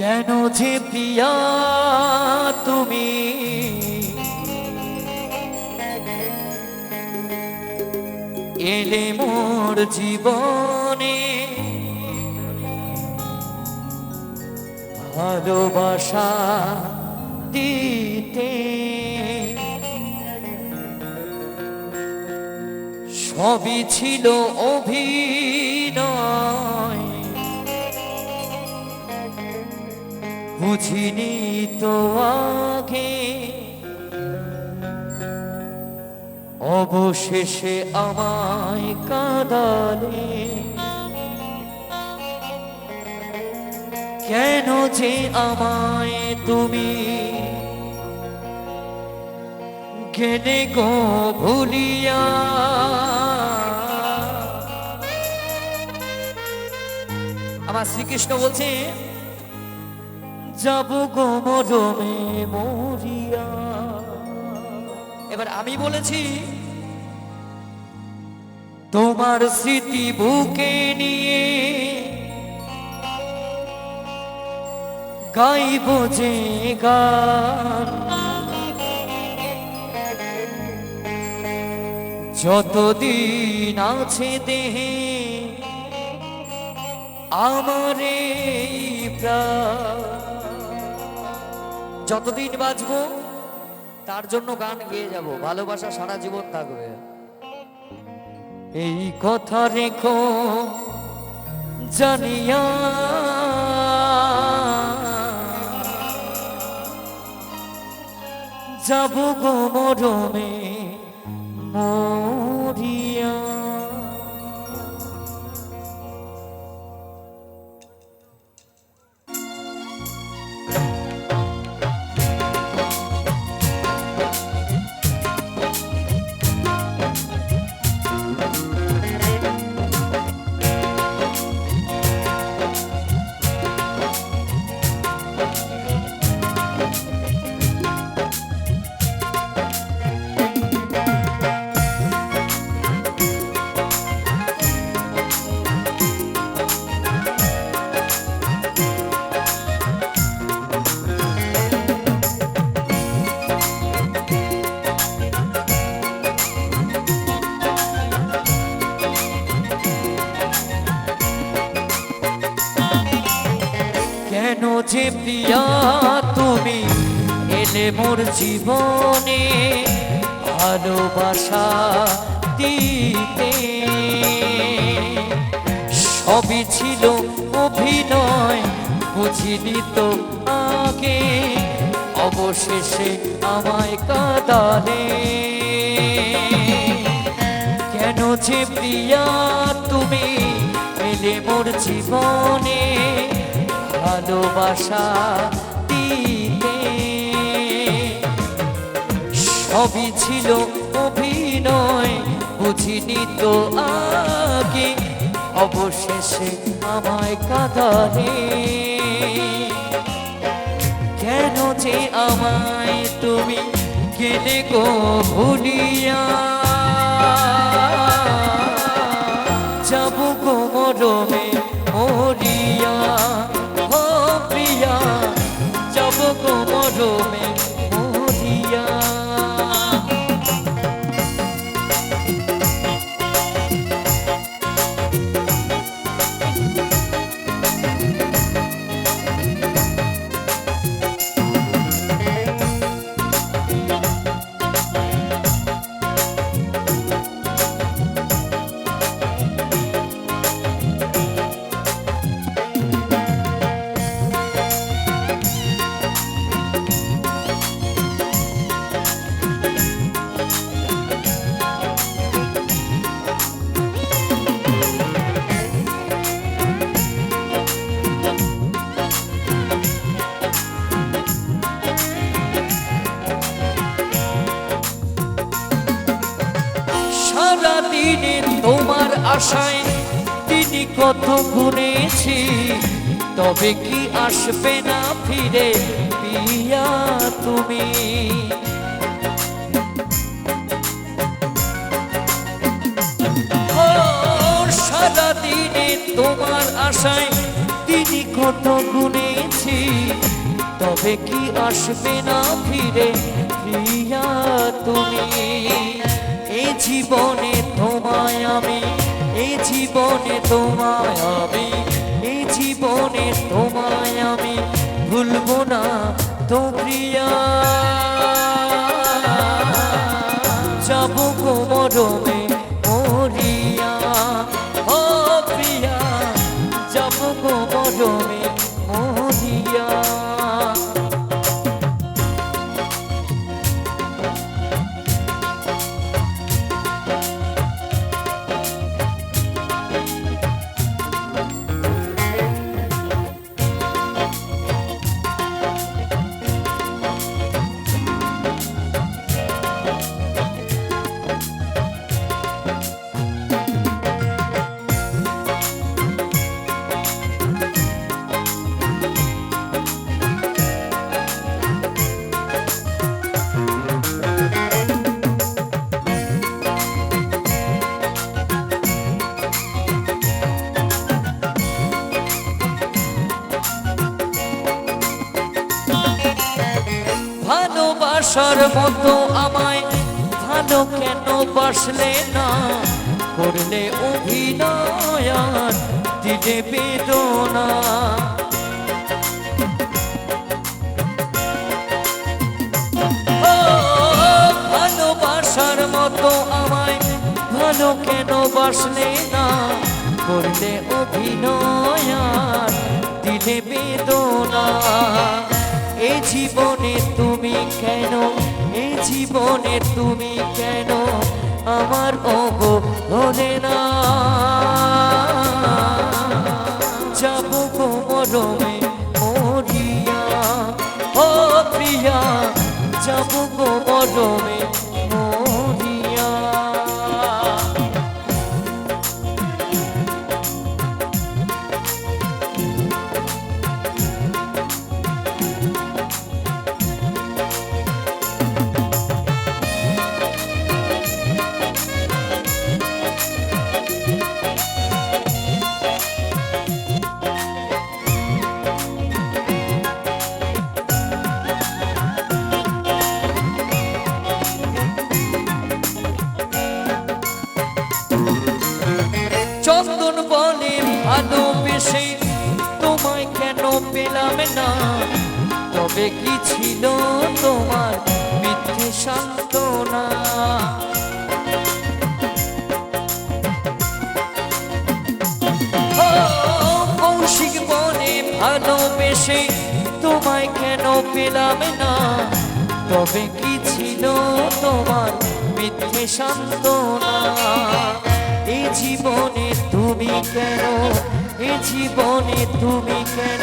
কেন যে তুমি? এলে মোর জীবনে। ভালোবাসা দিতে। সবই ছিল অভিনয়। বুঝিনি তো আগে অবশেষে আমায় কাদালে। কেন যে আমায় তুমি গেলে গো ভুলিয়া। আমার শ্রীকৃষ্ণ বলছে যাব গো মরমে মরিয়া এবার আমি বলেছি, তোমার স্মৃতি বুকে নিয়ে গাইব যে গান যতদিন আছে দেহে আমারে প্রাণ। যতদিন বাঁচবো, তার জন্য গান গেয়ে যাব। ভালোবাসা সারা জীবন থাকবে। এই কথা রেখো, জানিয়া। যাব গো মরমে মরিয়া এলে মোর জীবনে ভালোবাসা দিতে। সবই ছিল অভিনয়, বুঝিনি তো আগে, অবশেষে আমায় কাদালে। কেন যে প্রিয়া তুমি এলে মোর জীবনে ভালোবাসা সবই ছিল অভিনয়, বুঝিনি তো আগে। অবশেষে আমায় কাঁদালে। কেন যে আমায় তুমি গেলে গো ভুলিয়া? যাব গো মরমে মরিয়া। ও যাব গো মরমে আশায় তিনি কত ঘুরেছি তবে কি আসবে না ফিরে পিয়া তুমি? ও সারা দিনে তোমার আশায় তিনি কত গুনেছি, তবে কি আসবে না ফিরে প্রিয়া তুমি? এই জীবনে জীবনে তোমায় আমি এই জীবনে তোমায় আমি ভুলব না তো প্রিয়া। যাব কোমরমে মতো আমায় ভালো কেন বাসলে না? করলে অভিনয় দিলে বেদনা। ভালোবাসার মতো আমায় ভালো কেন বাসলে না? করলে অভিনয় দিলে বেদনা। এই জীবনে জীবনে তুমি কেন আমার অঙ্গ হলে না? যাব কোমরমে মরিয়া। ও প্রিয়া যাব কোমরমে ভালোবেসে তোমায় কেন পেলাম না? তবে কি ছিল তোমার মিথ্যে সান্ত্বনা? কৌশিক বনে ভালোবেসে তোমায় কেন পেলাম না? তবে কি ছিল তোমার মিথ্যে সান্ত্বনা? এই জীবনে তুমি কেন? এই জীবনে তুমি কেন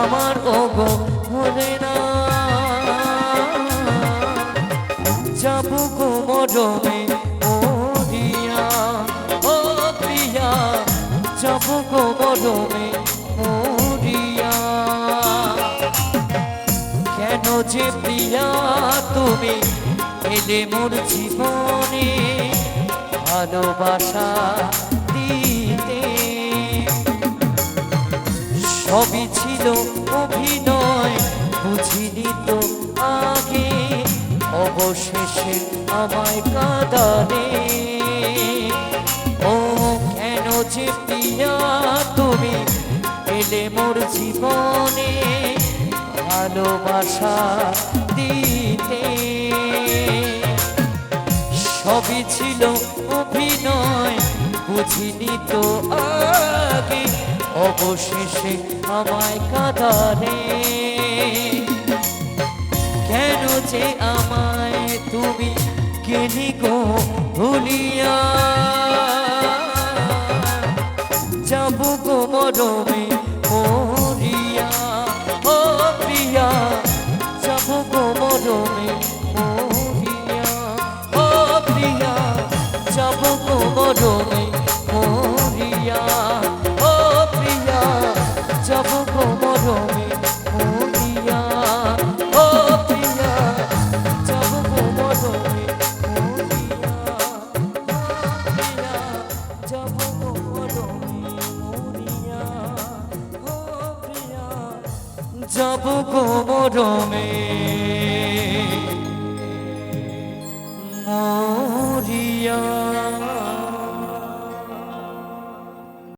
আমার ওগো হলে না? যাব গো মরমে, মরিয়া। ও প্রিয়া, যাব গো মরমে, মরিয়া। কেন যে প্রিয়া তুমি এলে মোর জীবনে? ভালোবাসা দিতে। সবই ছিল অভিনয়, বুঝিনি তো আগে। অবশেষে আমায় কাঁদালে। ও কেন যে প্রিয়া তুমি এলে মোর জীবনে ভালোবাসা দিতে। সবই ছিল অভিনয়, বুঝিনি তো আগে। অবশেষে আমায় কাঁদালে। কেন যে আমায় তুমি কেলি গো ভুলিয়া? যাব গো মরমে মরিয়া। ও প্রিয়া, যাব গো মরমে গো মরমে মরিয়া ও প্রিয়া যাব কোমরমে মরিয়া